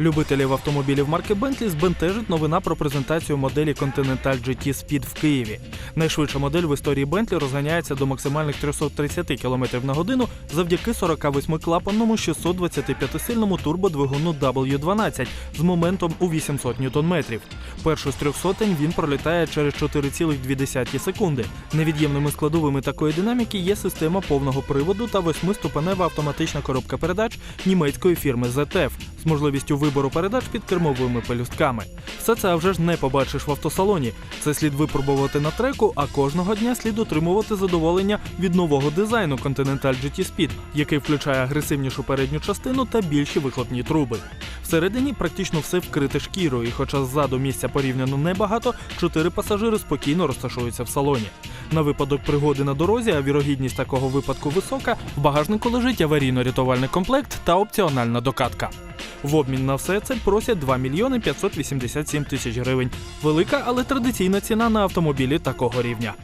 Любителів автомобілів марки Bentley збентежить новина про презентацію моделі Continental GT Speed в Києві. Найшвидша модель в історії Bentley розганяється до максимальних 330 км на годину завдяки 48-клапанному 625-сильному турбодвигуну W12 з моментом у 800 Нм. Першу з трьох сотень він пролітає через 4,2 секунди. Невід'ємними складовими такої динаміки є система повного приводу та восьмиступенева автоматична коробка передач німецької фірми ZF можливістю вибору передач під кермовими пелюстками. Все це вже ж не побачиш в автосалоні. Це слід випробувати на треку, а кожного дня слід отримувати задоволення від нового дизайну Continental GT Speed, який включає агресивнішу передню частину та більші вихлопні труби. Всередині практично все вкрите шкірою, і хоча ззаду місця порівняно небагато, чотири пасажири спокійно розташуються в салоні. На випадок пригоди на дорозі, а вірогідність такого випадку висока, в багажнику лежить аварійно-рятувальний комплект та опціональна докатка. В обмін на все це просять 2 мільйони 587 тисяч гривень. Велика, але традиційна ціна на автомобілі такого рівня.